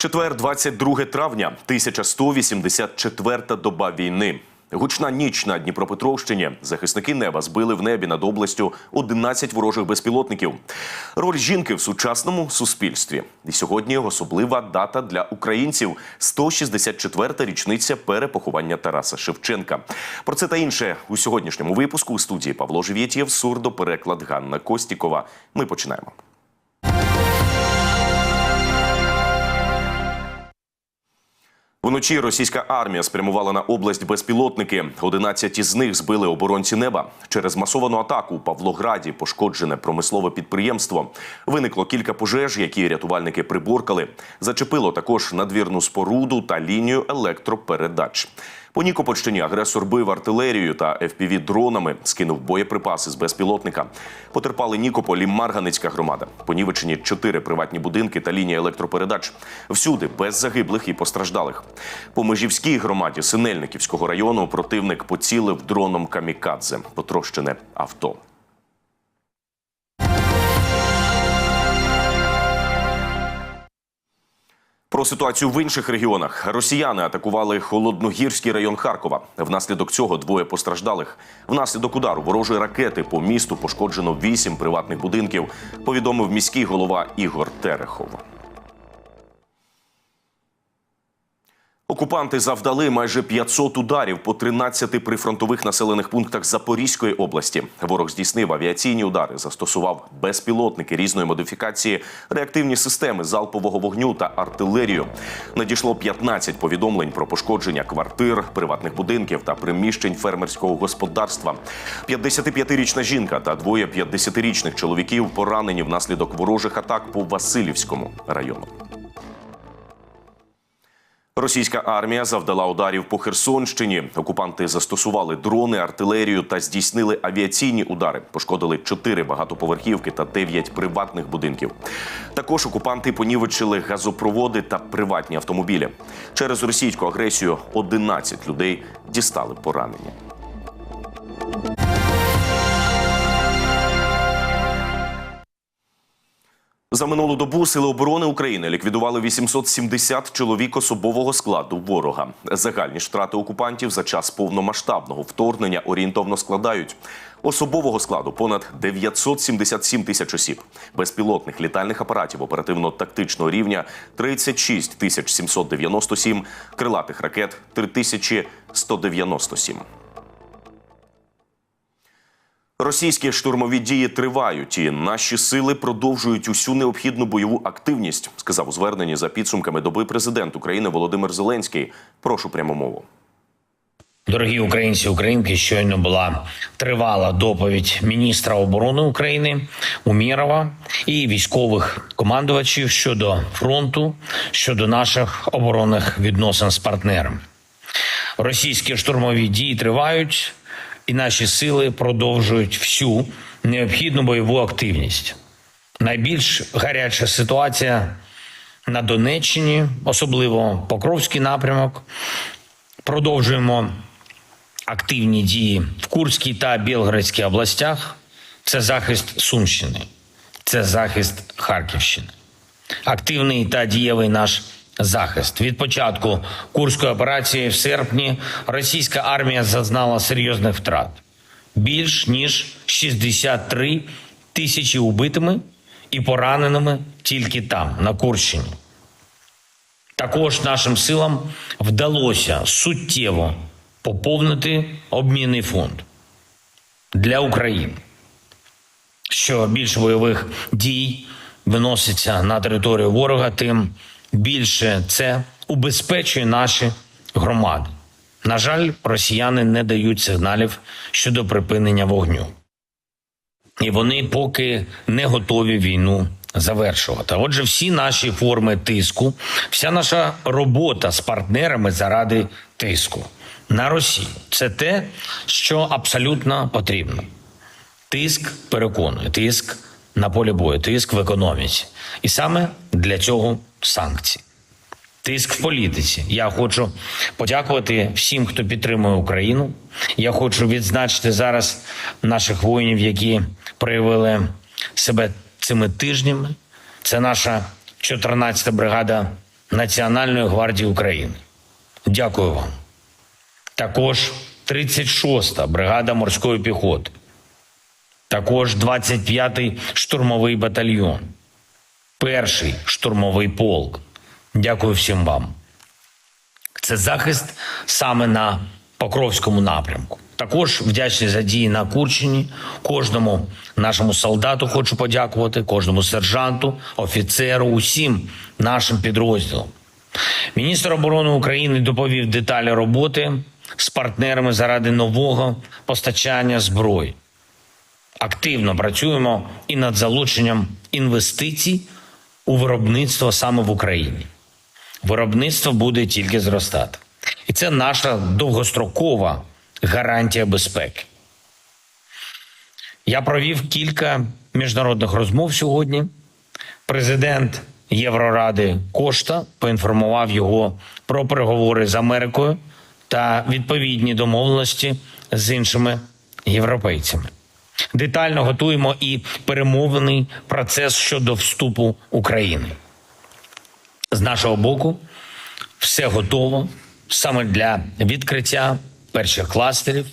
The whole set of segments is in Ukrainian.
Четвер, 22 травня, 1184 доба війни. Гучна ніч на Дніпропетровщині. Захисники неба збили в небі над областю 11 ворожих безпілотників. Роль жінки в сучасному суспільстві. І сьогодні особлива дата для українців 164-та річниця перепоховання Тараса Шевченка. Про це та інше у сьогоднішньому випуску у студії Павло Живєтєв, сурдопереклад Ганна Костікова. Ми починаємо. Вночі російська армія спрямувала на область безпілотники. 11 із них збили оборонці неба. Через масовану атаку у Павлограді пошкоджене промислове підприємство. Виникло кілька пожеж, які рятувальники приборкали. Зачепило також надвірну споруду та лінію електропередач. По Нікопольщині агресор бив артилерією та fpv дронами скинув боєприпаси з безпілотника. Потерпали Нікополь і Марганицька громада. Понівечені чотири приватні будинки та лінія електропередач. Всюди без загиблих і постраждалих. По межівській громаді Синельниківського району противник поцілив дроном камікадзе. Потрощене авто. Про ситуацію в інших регіонах росіяни атакували холодногірський район Харкова. Внаслідок цього двоє постраждалих. Внаслідок удару ворожої ракети по місту пошкоджено вісім приватних будинків. Повідомив міський голова Ігор Терехов. Окупанти завдали майже 500 ударів по 13 прифронтових населених пунктах Запорізької області. Ворог здійснив авіаційні удари, застосував безпілотники різної модифікації, реактивні системи залпового вогню та артилерію. Надійшло 15 повідомлень про пошкодження квартир, приватних будинків та приміщень фермерського господарства. 55-річна жінка та двоє 50-річних чоловіків поранені внаслідок ворожих атак по Васильівському району. Російська армія завдала ударів по Херсонщині. Окупанти застосували дрони, артилерію та здійснили авіаційні удари. Пошкодили чотири багатоповерхівки та дев'ять приватних будинків. Також окупанти понівечили газопроводи та приватні автомобілі. Через російську агресію 11 людей дістали поранення. За минулу добу сили оборони України ліквідували 870 чоловік особового складу ворога. Загальні ж втрати окупантів за час повномасштабного вторгнення орієнтовно складають особового складу понад 977 тисяч осіб, безпілотних літальних апаратів оперативно-тактичного рівня 36 тисяч 797, крилатих ракет 3197. Російські штурмові дії тривають, і наші сили продовжують усю необхідну бойову активність, сказав у зверненні за підсумками доби президент України Володимир Зеленський. Прошу пряму мову. Дорогі українці, українки, щойно була тривала доповідь міністра оборони України Умірова і військових командувачів щодо фронту, щодо наших оборонних відносин з партнерами. Російські штурмові дії тривають, і наші сили продовжують всю необхідну бойову активність. Найбільш гаряча ситуація на Донеччині, особливо Покровський напрямок. Продовжуємо активні дії в Курській та Білградській областях. Це захист Сумщини, це захист Харківщини. Активний та дієвий наш захист. Від початку курської операції в серпні російська армія зазнала серйозних втрат. Більш ніж 63 тисячі убитими і пораненими тільки там, на Курщині. Також нашим силам вдалося суттєво поповнити обмінний фонд для України. Що більше бойових дій виноситься на територію ворога, тим більше це убезпечує наші громади. На жаль, росіяни не дають сигналів щодо припинення вогню. І вони поки не готові війну завершувати. Отже, всі наші форми тиску, вся наша робота з партнерами заради тиску на Росію це те, що абсолютно потрібно. Тиск переконує, тиск на полі бою, тиск в економіці. І саме для цього санкції. Тиск в політиці. Я хочу подякувати всім, хто підтримує Україну. Я хочу відзначити зараз наших воїнів, які проявили себе цими тижнями. Це наша 14-та бригада Національної гвардії України. Дякую вам. Також 36-та бригада морської піхоти. Також 25-й штурмовий батальйон. Перший штурмовий полк. Дякую всім вам. Це захист саме на Покровському напрямку. Також вдячний за дії на Курчині. Кожному нашому солдату хочу подякувати, кожному сержанту, офіцеру, усім нашим підрозділам. Міністр оборони України доповів деталі роботи з партнерами заради нового постачання зброї. Активно працюємо і над залученням інвестицій у виробництво саме в Україні. Виробництво буде тільки зростати. І це наша довгострокова гарантія безпеки. Я провів кілька міжнародних розмов сьогодні. Президент Євроради Кошта поінформував його про переговори з Америкою та відповідні домовленості з іншими європейцями. Детально готуємо і перемовний процес щодо вступу України. З нашого боку, все готово саме для відкриття перших кластерів.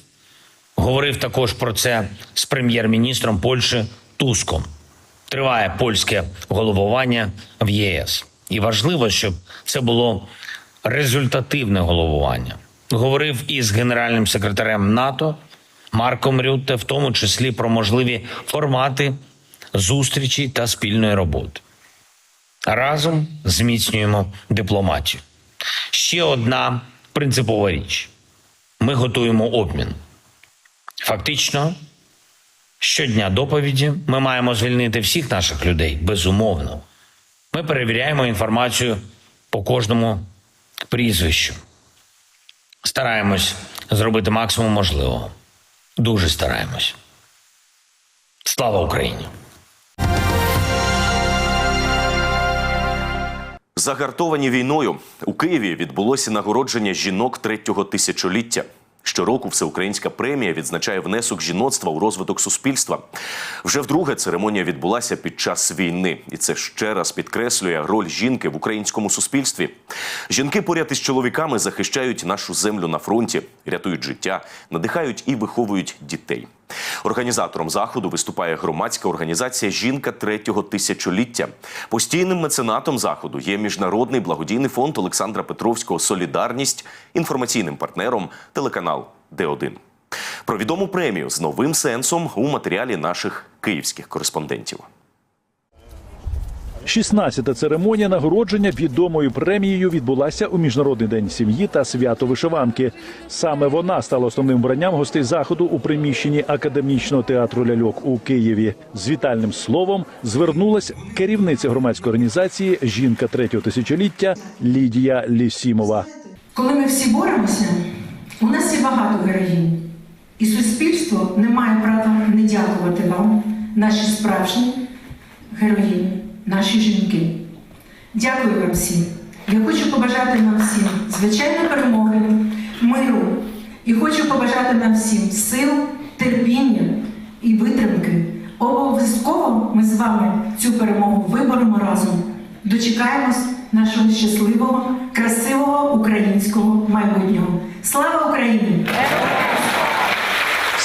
Говорив також про це з прем'єр-міністром Польщі Туском. Триває польське головування в ЄС. І важливо, щоб це було результативне головування. Говорив із генеральним секретарем НАТО Марком Рютте, в тому числі про можливі формати зустрічі та спільної роботи. Разом зміцнюємо дипломатію. Ще одна принципова річ: ми готуємо обмін. Фактично, щодня доповіді ми маємо звільнити всіх наших людей безумовно. Ми перевіряємо інформацію по кожному прізвищу. Стараємось зробити максимум можливого. Дуже стараємось. Слава Україні! Загартовані війною у Києві відбулося нагородження жінок третього тисячоліття. Щороку всеукраїнська премія відзначає внесок жіноцтва у розвиток суспільства. Вже вдруге церемонія відбулася під час війни, і це ще раз підкреслює роль жінки в українському суспільстві. Жінки поряд із чоловіками захищають нашу землю на фронті, рятують життя, надихають і виховують дітей. Організатором заходу виступає громадська організація Жінка третього тисячоліття. Постійним меценатом заходу є міжнародний благодійний фонд Олександра Петровського Солідарність, інформаційним партнером телеканал Д1. Про відому премію з новим сенсом у матеріалі наших київських кореспондентів. 16-та церемонія нагородження відомою премією відбулася у Міжнародний день сім'ї та свято вишиванки. Саме вона стала основним вбранням гостей заходу у приміщенні академічного театру ляльок у Києві. З вітальним словом звернулась керівниця громадської організації Жінка третього тисячоліття Лідія Лісімова. Коли ми всі боремося, у нас є багато героїнь. І суспільство не має права не дякувати вам, наші справжні героїні, наші жінки. Дякую вам всім. Я хочу побажати нам всім звичайної перемоги, миру. І хочу побажати нам всім сил, терпіння і витримки. Обов'язково ми з вами цю перемогу виборемо разом. Дочекаємось нашого щасливого, красивого українського майбутнього. Слава Україні!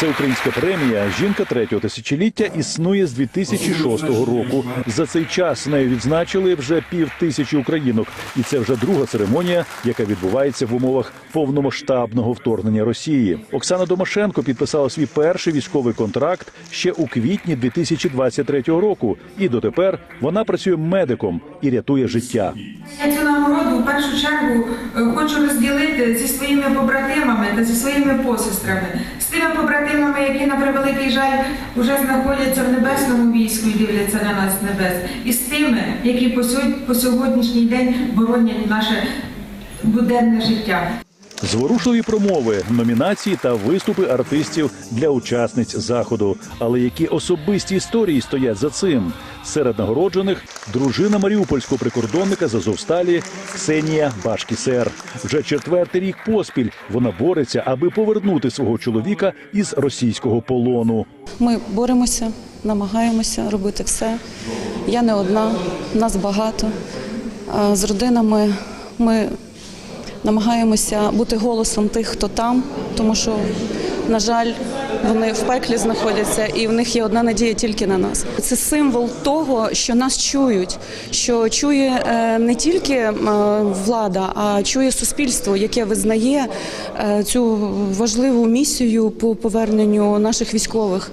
Всеукраїнська премія Жінка третього тисячоліття існує з 2006 року. За цей час нею відзначили вже пів тисячі українок, і це вже друга церемонія, яка відбувається в умовах повномасштабного вторгнення Росії. Оксана Домашенко підписала свій перший військовий контракт ще у квітні 2023 року. І дотепер вона працює медиком і рятує життя. Я цю нагороду в першу чергу е, хочу розділити зі своїми побратимами та зі своїми посестрами, з тими побратимами, які на превеликий жаль вже знаходяться в небесному війську і дивляться на нас з небес, і з тими, які по сьогоднішній день боронять наше буденне життя. Зворушливі промови, номінації та виступи артистів для учасниць заходу. Але які особисті історії стоять за цим? Серед нагороджених дружина маріупольського прикордонника з Азовсталі Ксенія Башкісер. Вже четвертий рік поспіль вона бореться, аби повернути свого чоловіка із російського полону. Ми боремося, намагаємося робити все. Я не одна, нас багато. З родинами ми намагаємося бути голосом тих, хто там, тому що, на жаль, вони в пеклі знаходяться, і в них є одна надія тільки на нас. Це символ того, що нас чують, що чує е, не тільки е, влада, а чує суспільство, яке визнає е, цю важливу місію по поверненню наших військових.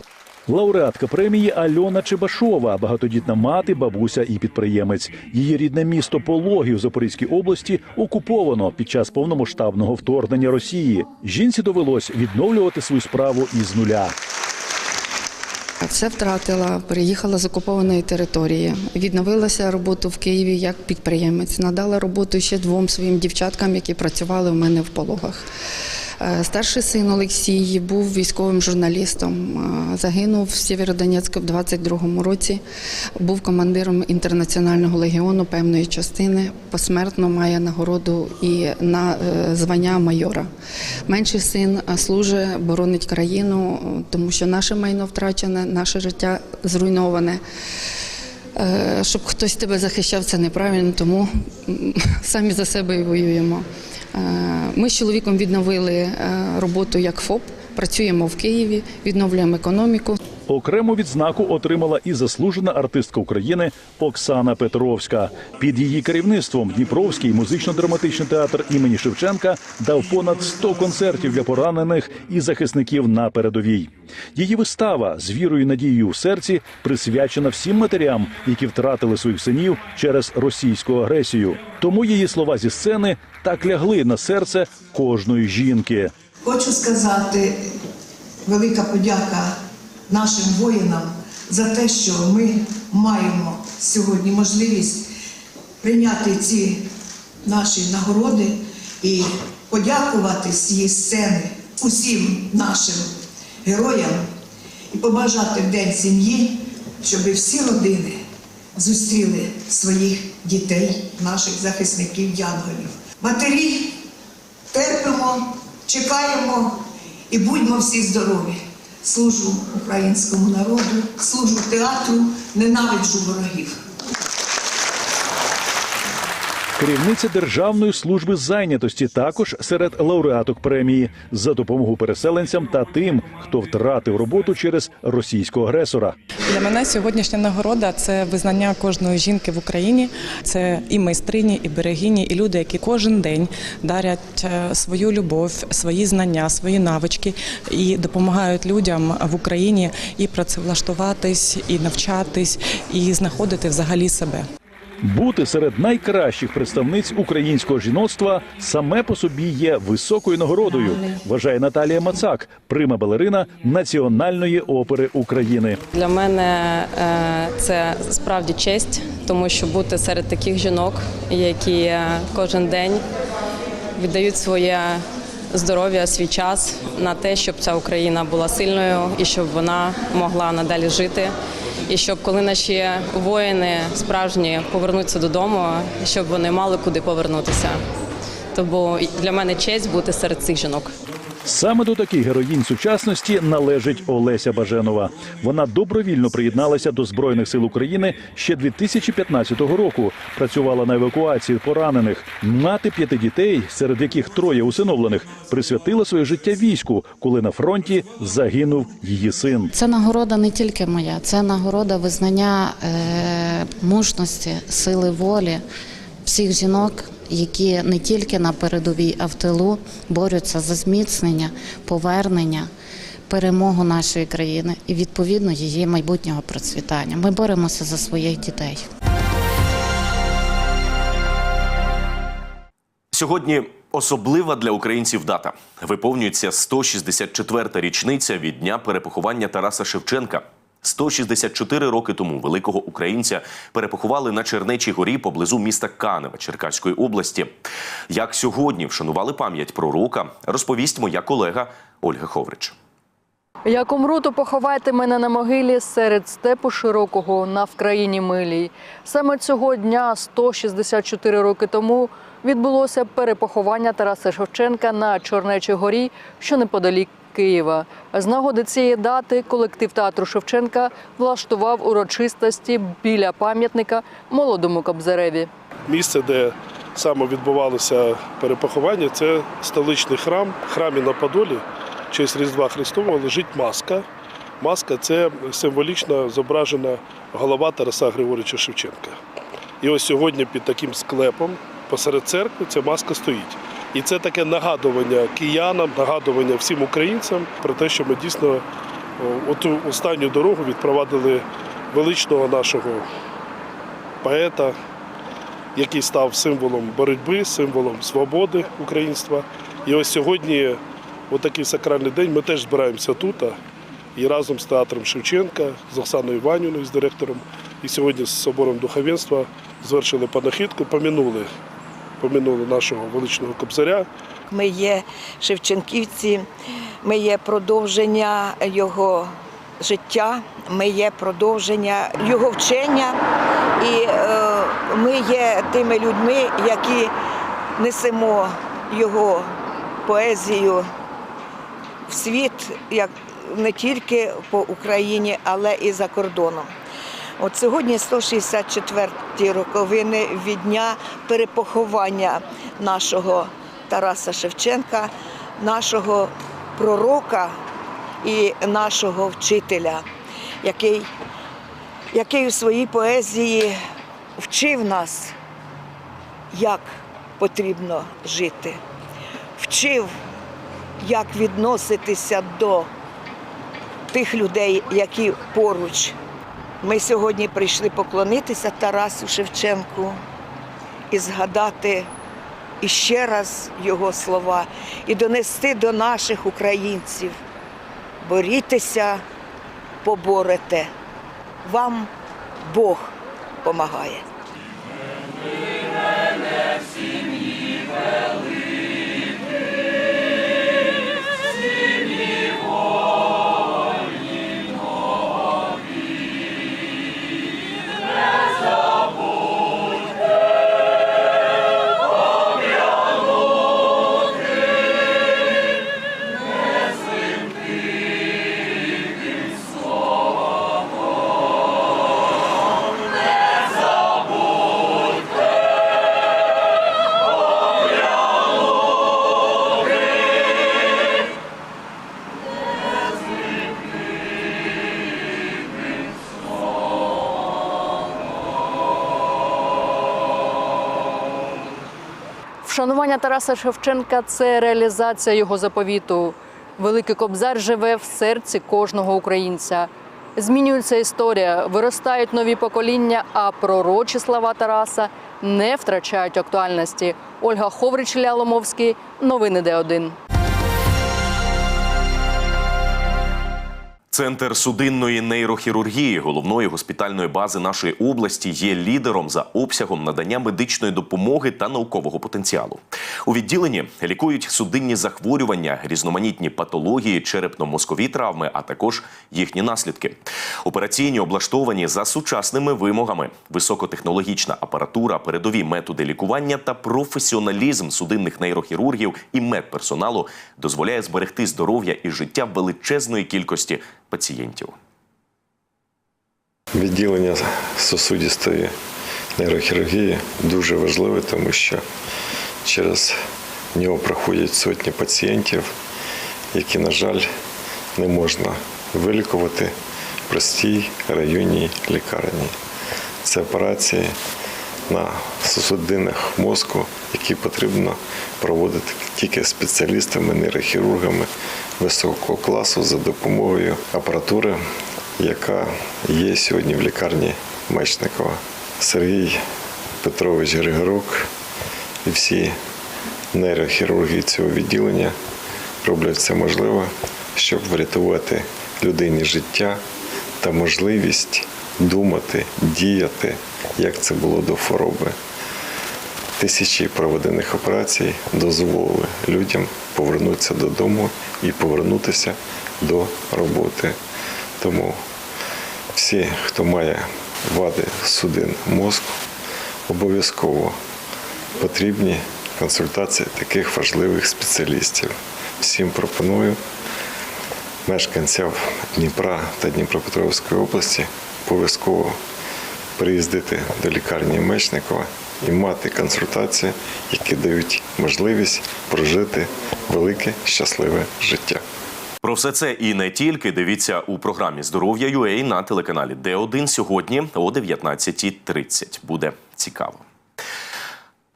Лауреатка премії Альона Чебашова, багатодітна мати, бабуся і підприємець. Її рідне місто Пологів в Запорізькій області окуповано під час повномасштабного вторгнення Росії. Жінці довелось відновлювати свою справу із нуля. Все втратила, переїхала з окупованої території. Відновилася роботу в Києві як підприємець. Надала роботу ще двом своїм дівчаткам, які працювали в мене в пологах. Е, Старший син Олексій був військовим журналістом. Е, Загинув в Сєвєродонецьку в 22-му році. Був командиром інтернаціонального легіону певної частини. Посмертно має нагороду і на е, звання майора. Менший син служить, боронить країну, тому що наше майно втрачене, наше життя зруйноване. Е, Щоб хтось тебе захищав, це неправильно, тому самі за себе і воюємо. Е, Ми з чоловіком відновили е, роботу як ФОП, працюємо в Києві, відновлюємо економіку. Окрему відзнаку отримала і заслужена артистка України Оксана Петровська. Під її керівництвом Дніпровський музично-драматичний театр імені Шевченка дав понад 100 концертів для поранених і захисників на передовій. Її вистава з вірою і надією в серці присвячена всім матерям, які втратили своїх синів через російську агресію. Тому її слова зі сцени так лягли на серце кожної жінки. Хочу сказати велика подяка нашим воїнам за те, що ми маємо сьогодні можливість прийняти ці наші нагороди і подякувати з цієї сцени усім нашим героям і побажати в День сім'ї, щоб всі родини зустріли своїх дітей, наших захисників, янголів. Матері терпимо, чекаємо і будьмо всі здорові. Служу українському народу, служу театру, ненавиджу ворогів. Керівниця Державної служби зайнятості також серед лауреаток премії за допомогу переселенцям та тим, хто втратив роботу через російського агресора. Для мене сьогоднішня нагорода це визнання кожної жінки в Україні. Це і майстрині, і берегині, і люди, які кожен день дарять е, свою любов, свої знання, свої навички і допомагають людям в Україні і працевлаштуватись, і навчатись, і знаходити взагалі себе. Бути серед найкращих представниць українського жіноцтва саме по собі є високою нагородою, вважає Наталія Мацак, прима балерина Національної опери України. Для мене е, це справді честь, тому що бути серед таких жінок, які е, кожен день віддають своє здоров'я, свій час на те, щоб ця Україна була сильною і щоб вона могла надалі жити. І щоб коли наші воїни справжні повернуться додому, щоб вони мали куди повернутися. Тому для мене честь бути серед цих жінок. Саме до таких героїнь сучасності належить Олеся Баженова. Вона добровільно приєдналася до збройних сил України ще 2015 року. Працювала на евакуації поранених. Мати п'яти дітей, серед яких троє усиновлених, присвятила своє життя війську, коли на фронті загинув її син. Це нагорода не тільки моя, це нагорода визнання е, мужності, сили волі всіх жінок, які не тільки на передовій, а в тилу борються за зміцнення, повернення, перемогу нашої країни і відповідно її майбутнього процвітання. Ми боремося за своїх дітей. Сьогодні особлива для українців дата. Виповнюється 164-та річниця від дня перепоховання Тараса Шевченка. 164 роки тому великого українця перепоховали на Чернечій горі поблизу міста Канева Черкаської області. Як сьогодні вшанували пам'ять пророка, розповість моя колега Ольга Ховрич. Як умру, то поховайте мене на могилі серед степу широкого на Вкраїні милій. Саме цього дня, 164 роки тому, відбулося перепоховання Тараса Шевченка на Чорнечій горі, що неподалік Києва. З нагоди цієї дати колектив театру Шевченка влаштував урочистості біля пам'ятника молодому Кобзареві. місце, де саме відбувалося перепоховання, це столичний храм. В храмі на Подолі, честь Різдва Христового, лежить маска. Маска це символічно зображена голова Тараса Григоровича Шевченка. І ось сьогодні під таким склепом посеред церкви ця маска стоїть. І це таке нагадування киянам, нагадування всім українцям про те, що ми дійсно оту останню дорогу відпровадили величного нашого поета, який став символом боротьби, символом свободи українства. І ось сьогодні, у такий сакральний день, ми теж збираємося тут. І разом з театром Шевченка, з Оксаною Іванівною, з директором, і сьогодні з собором духовенства звершили панахідку, помінули, помінули нашого величного кобзаря. Ми є Шевченківці, ми є продовження його життя, ми є продовження його вчення, і е, ми є тими людьми, які несемо його поезію в світ, як не тільки по Україні, але і за кордоном. От сьогодні 164-ті роковини від дня перепоховання нашого Тараса Шевченка, нашого пророка і нашого вчителя, який, який у своїй поезії вчив нас, як потрібно жити, вчив, як відноситися до тих людей, які поруч. Ми сьогодні прийшли поклонитися Тарасу Шевченку і згадати іще раз його слова і донести до наших українців. Борітеся, поборете. Вам Бог помагає. Вшанування Тараса Шевченка це реалізація його заповіту. Великий кобзар живе в серці кожного українця. Змінюється історія, виростають нові покоління, а пророчі слова Тараса не втрачають актуальності. Ольга Ховрич Ляломовський, новини Д1. Центр судинної нейрохірургії головної госпітальної бази нашої області є лідером за обсягом надання медичної допомоги та наукового потенціалу. У відділенні лікують судинні захворювання, різноманітні патології, черепно-мозкові травми, а також їхні наслідки. Операційні облаштовані за сучасними вимогами, високотехнологічна апаратура, передові методи лікування та професіоналізм судинних нейрохірургів і медперсоналу дозволяє зберегти здоров'я і життя величезної кількості пацієнтів. Відділення сосудістої нейрохірургії дуже важливе, тому що через нього проходять сотні пацієнтів, які, на жаль, не можна вилікувати в простій районній лікарні. Це операції на судинах мозку, які потрібно проводити тільки спеціалістами, нейрохірургами високого класу за допомогою апаратури, яка є сьогодні в лікарні Мечникова. Сергій Петрович Григорук і всі нейрохірурги цього відділення роблять все можливе, щоб врятувати людині життя та можливість думати, діяти, як це було до хвороби. Тисячі проведених операцій дозволили людям повернутися додому і повернутися до роботи. Тому всі, хто має вади судин мозку, обов'язково потрібні консультації таких важливих спеціалістів. Всім пропоную мешканцям Дніпра та Дніпропетровської області обов'язково приїздити до лікарні Мечникова і мати консультації, які дають можливість прожити велике щасливе життя. Про все це і не тільки дивіться у програмі Здоров'я UA на телеканалі Д1 сьогодні о 19.30. Буде цікаво.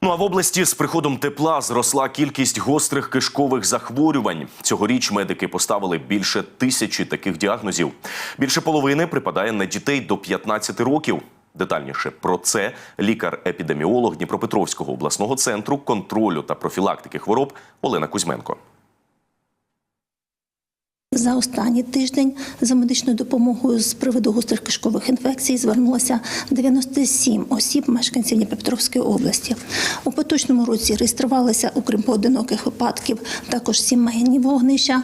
Ну а в області з приходом тепла зросла кількість гострих кишкових захворювань. Цьогоріч медики поставили більше тисячі таких діагнозів. Більше половини припадає на дітей до 15 років. Детальніше про це лікар-епідеміолог Дніпропетровського обласного центру контролю та профілактики хвороб Олена Кузьменко. За останній тиждень за медичною допомогою з приводу гострих кишкових інфекцій звернулося 97 осіб, мешканців Дніпропетровської області. У поточному році реєструвалися, окрім поодиноких випадків, також сімейні вогнища.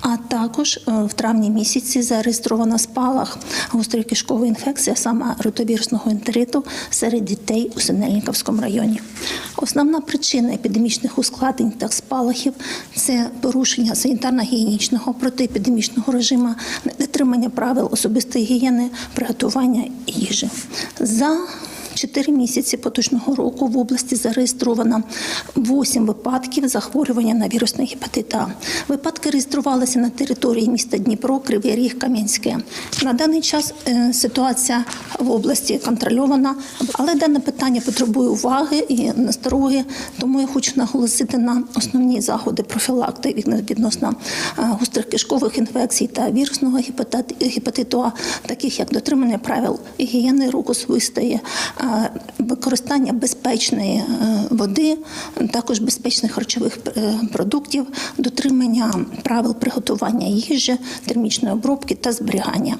А також е, в травні місяці зареєстровано спалах гострої кишкової інфекції, саме ротобірусного ентериту серед дітей у Синельниковському районі. Основна причина епідемічних ускладнень та спалахів це порушення санітарно-гігієнічного протиепідемічного режиму, недотримання правил особистої гігієни, приготування їжі. За Чотири місяці поточного року в області зареєстровано 8 випадків захворювання на вірусний гепатит А. Випадки реєструвалися на території міста Дніпро, Кривий Ріг, Кам'янське. На даний час е, ситуація в області контрольована, але дане питання потребує уваги і настороги. Тому я хочу наголосити на основні заходи профілактики відносно е, гострих кишкових інфекцій та вірусного гепатит- гепатиту А, таких як дотримання правил гігієни рук особистої, використання безпечної е, води, також безпечних харчових е, продуктів, дотримання правил приготування їжі, термічної обробки та зберігання.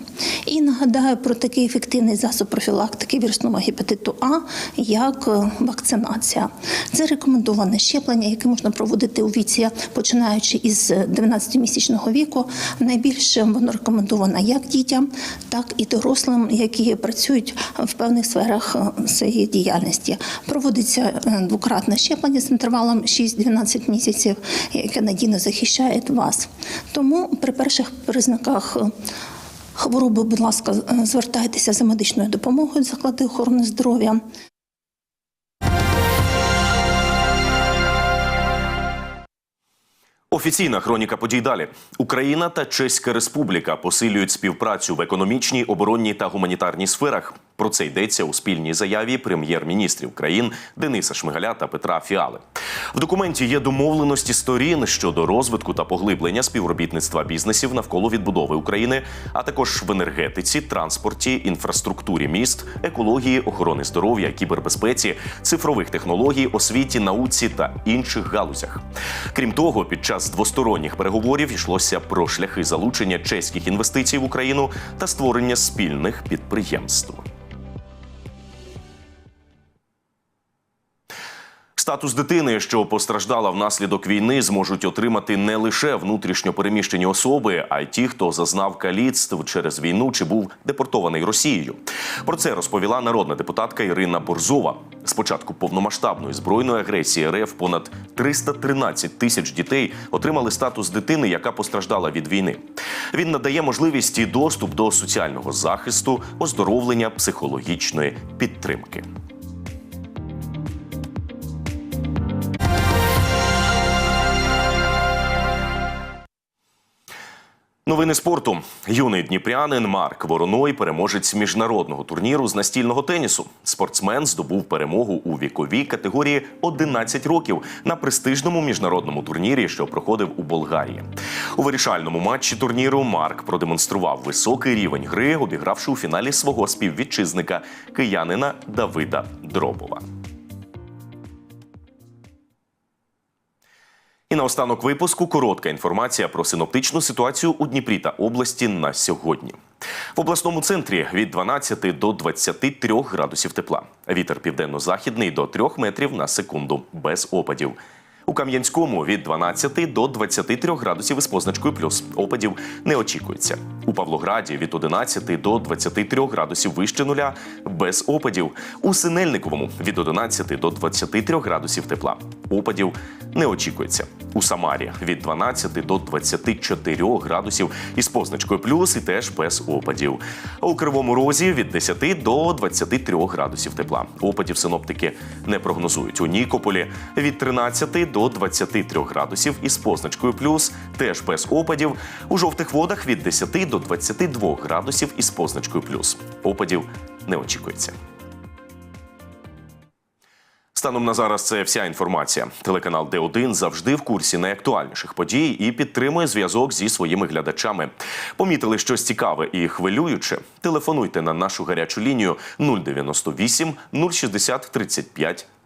І нагадаю про такий ефективний засоб профілактики вірусного гепатиту А, як е, вакцинація. Це рекомендоване щеплення, яке можна проводити у віці, починаючи із 12-місячного віку. Найбільше воно рекомендовано як дітям, так і дорослим, які працюють в певних сферах е, своєї діяльності. Проводиться е, двократне щеплення з інтервалом 6-12 місяців, яке надійно захищає вас. Тому при перших признаках е, хвороби, будь ласка, е, звертайтеся за медичною допомогою заклади охорони здоров'я. Офіційна хроніка подій далі. Україна та Чеська Республіка посилюють співпрацю в економічній, оборонній та гуманітарній сферах. Про це йдеться у спільній заяві прем'єр-міністрів країн Дениса Шмигаля та Петра Фіали. В документі є домовленості сторін щодо розвитку та поглиблення співробітництва бізнесів навколо відбудови України, а також в енергетиці, транспорті, інфраструктурі міст, екології, охорони здоров'я, кібербезпеці, цифрових технологій, освіті, науці та інших галузях. Крім того, під час двосторонніх переговорів йшлося про шляхи залучення чеських інвестицій в Україну та створення спільних підприємств. Статус дитини, що постраждала внаслідок війни, зможуть отримати не лише внутрішньо переміщені особи, а й ті, хто зазнав каліцтв через війну чи був депортований Росією. Про це розповіла народна депутатка Ірина Борзова. З початку повномасштабної збройної агресії РФ понад 313 тисяч дітей отримали статус дитини, яка постраждала від війни. Він надає можливість і доступ до соціального захисту, оздоровлення, психологічної підтримки. Новини спорту. Юний дніпрянин Марк Вороной, переможець міжнародного турніру з настільного тенісу. Спортсмен здобув перемогу у віковій категорії 11 років на престижному міжнародному турнірі, що проходив у Болгарії. У вирішальному матчі турніру Марк продемонстрував високий рівень гри, обігравши у фіналі свого співвітчизника киянина Давида Дробова. І наостанок випуску коротка інформація про синоптичну ситуацію у Дніпрі та області на сьогодні. В обласному центрі від 12 до 23 градусів тепла. Вітер південно-західний до 3 метрів на секунду без опадів. У Кам'янському від 12 до 23 градусів із позначкою плюс. Опадів не очікується. У Павлограді від 11 до 23 градусів вище нуля без опадів. У Синельниковому від 11 до 23 градусів тепла. Опадів не очікується. У Самарі від 12 до 24 градусів із позначкою плюс і теж без опадів. У Кривому Розі від 10 до 23 градусів тепла. Опадів синоптики не прогнозують. У Нікополі від 13 до 23 градусів із позначкою плюс, теж без опадів. У жовтих водах від 10 до 22 градусів із позначкою плюс. Опадів не очікується. Станом на зараз це вся інформація. Телеканал Д1 завжди в курсі найактуальніших подій і підтримує зв'язок зі своїми глядачами. Помітили щось цікаве і хвилююче? Телефонуйте на нашу гарячу лінію 098 060 35